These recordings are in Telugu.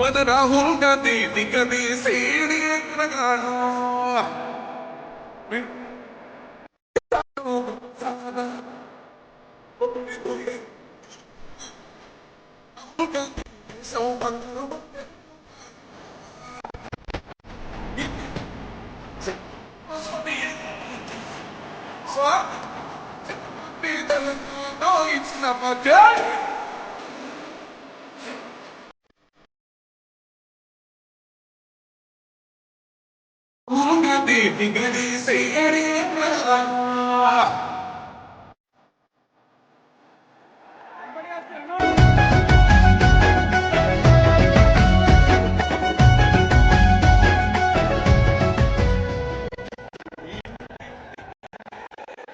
మన రాహుల్ గాంధీ దిగది సేడి No,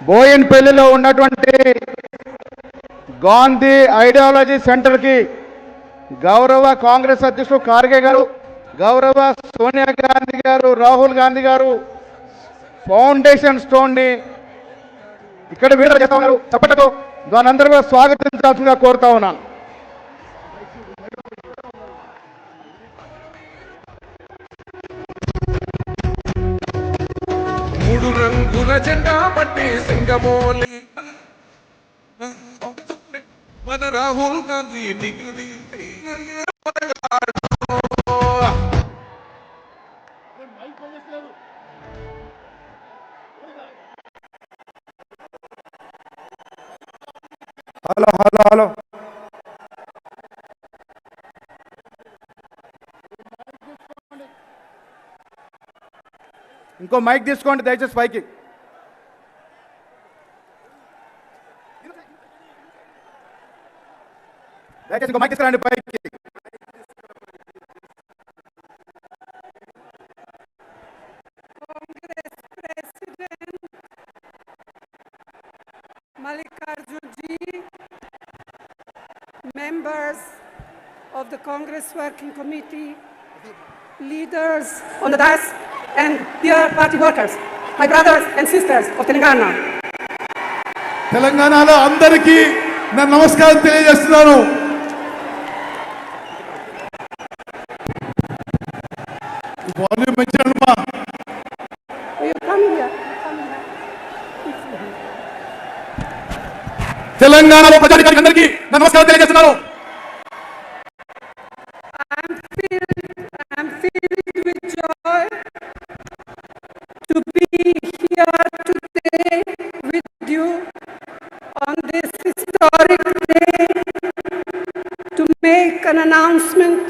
బోయన్పల్లిలో ఉన్నటువంటి గాంధీ ఐడియాలజీ సెంటర్కి గౌరవ కాంగ్రెస్ అధ్యక్షుడు ఖార్గే గారు గౌరవ సోనియా గాంధీ గారు రాహుల్ గాంధీ గారు ఫౌండేషన్ స్టోన్ని ఇక్కడ విడుదల చేస్తా ఉన్నారు చప్పట్లతో దాని అందరూ కూడా స్వాగతించాల్సిందిగా కోరుతా ఉన్నాను. మూడు రంగుల జెండా పట్టి సింగమోలి మన రాహుల్ గాంధీ హలో ఇంకో మైక్ తీసుకోండి దయచేసి పైకి. దయచేసి ఇంకో మైక్ తీసుకురండి పైకి. members of the Congress Working Committee, leaders on the dais, and dear party workers, my brothers and sisters of Telangana. తెలంగాణలో అందరికీ నా నమస్కారం తెలియజేస్తున్నాను this historic day to make an announcement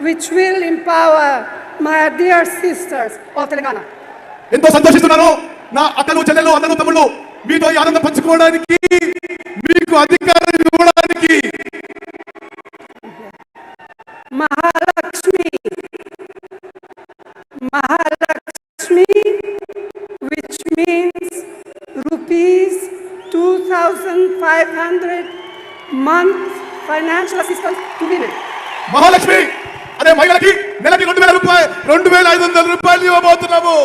which will empower my dear sisters of Telangana. ఎంతో సంతోషిస్తున్నాను నా అక్కలు చెల్లెలు అన్నలు తమ్ముళ్ళు మీతో ఆనందం పంచుకోవడానికి మీకు అధికారం ఇవ్వడానికి Mahalakshmi, Mahalakshmi, which means rupees 2,500 month financial assistance to women. Mahalakshmi అనే మహిళలకి నెలకి రెండు వేల రూపాయలు రెండు వేల ఐదు వందల రూపాయలు ఇవ్వబోతున్నాము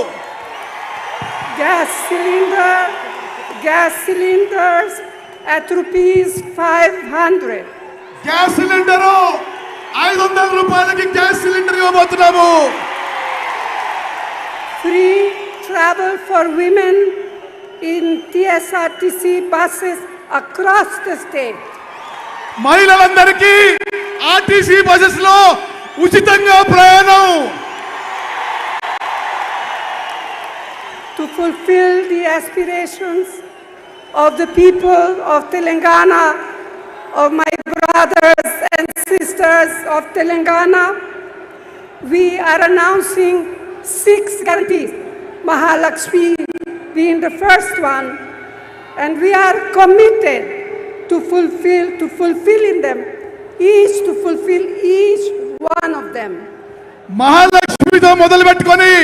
Gas cylinder, gas cylinders at rupees 500. Gas cylinder ఐదు వందల రూపాయలకి గ్యాస్ సిలిండర్ ఇవ్వబోతున్నాము Free travel for women in TSRTC buses across the state. మహిళలందరికీ ఆర్టీసీ బసెస్లో ఉచితంగా ప్రయాణం to fulfill the aspirations of the people of Telangana, of my brothers and sisters of Telangana, we are announcing six guarantees, Mahalakshmi being the first one, and we are committed to fulfill, to fulfilling them, each to fulfill each one of them. మహాలక్ష్మితో మొదలు పెట్టుకొని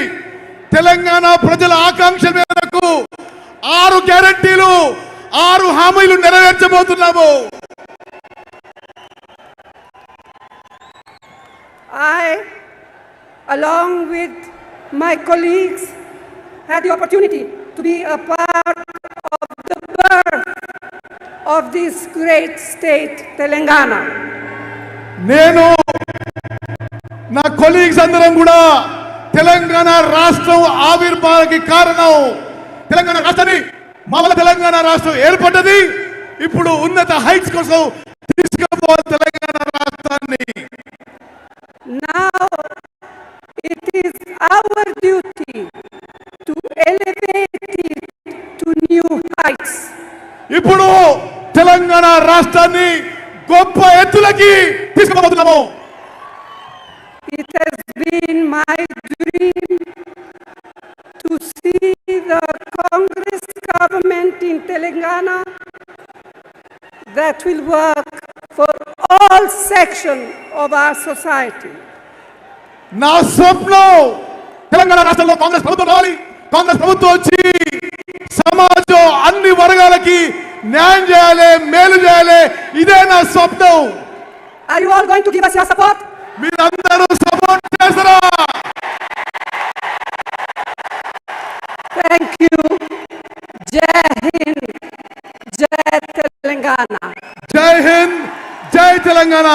తెలంగాణ ప్రజల ఆకాంక్ష మేరకు ఆరు గ్యారంటీలు ఆరు హామీలు నెరవేర్చబోతున్నాము I, along with my colleagues, had the opportunity to be a part of the birth of this great state, Telangana. నేను కొలీగ్స్ అందరం కూడా తెలంగాణ రాష్ట్రం ఆవిర్భావానికి కారణం తెలంగాణ రాష్ట్రాన్ని మా వల్ల తెలంగాణ రాష్ట్రం ఏర్పడ్డది. ఇప్పుడు ఉన్నత హైట్స్ కోసం తీసుకుపోవాలి తెలంగాణ రాష్ట్రాన్ని. Now it is our duty to elevate it to new heights. ఇప్పుడు తెలంగాణ రాష్ట్రాన్ని గొప్ప ఎత్తులకి తీసుకుపోతున్నాము. It has been my dream government in Telangana that will work for all sections of our society. నా స్వప్నం తెలంగాణ రాష్ట్రంలో కాంగ్రెస్ ప్రభుత్వం రావాలి కాంగ్రెస్ ప్రభుత్వం వచ్చి సమాజం అన్ని వర్గాలకి న్యాయం చేయాలి మేలు చేయాలి ఇదే నా స్వప్నం Are you all going to give us your support? మీరందరూ సపోర్ట్ చేస్తారా Thank you. Jai Hind. Jai Telangana. జై హింద్ జై తెలంగాణ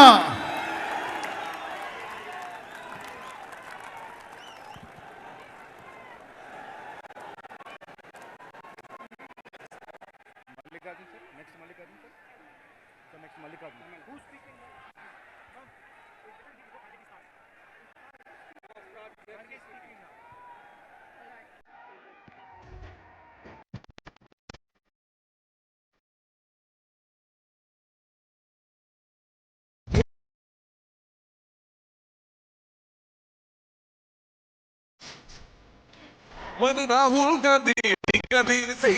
మరి రాహుల్ గాంధీ నిగ్గదీసి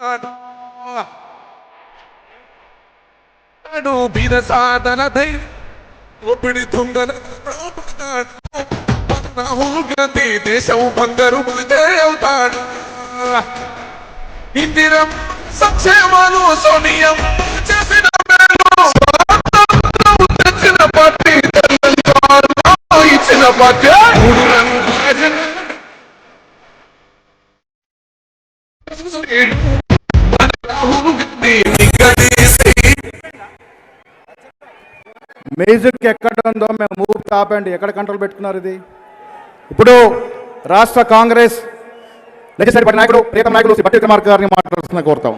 నాడు బీద సాధన ధైర్యం ఒప్పిడి తుంగన రాహుల్ గాంధీ దేశం బంగారు అవుతాడు ఇందిరం సంక్షేమాలు సోనియం చేసిన మేలు తెచ్చిన పార్టీ తెలంగాణ ఇచ్చిన పార్టీ మూడు రంగుల ఎజెండా మ్యూజిక్ ఎక్కడ ఉందో మేము మూవ్ ఆపండి. ఎక్కడ కంట్రోల్ పెట్టుకున్నారు ఇది? ఇప్పుడు రాష్ట్ర కాంగ్రెస్ లెజిస్లేటివ్ నాయకుడు ప్రియతమ నాయకుడు శ్రీ బట్టి విక్రమార్క గారిని మాట్లాడుతున్న కోరుతాం.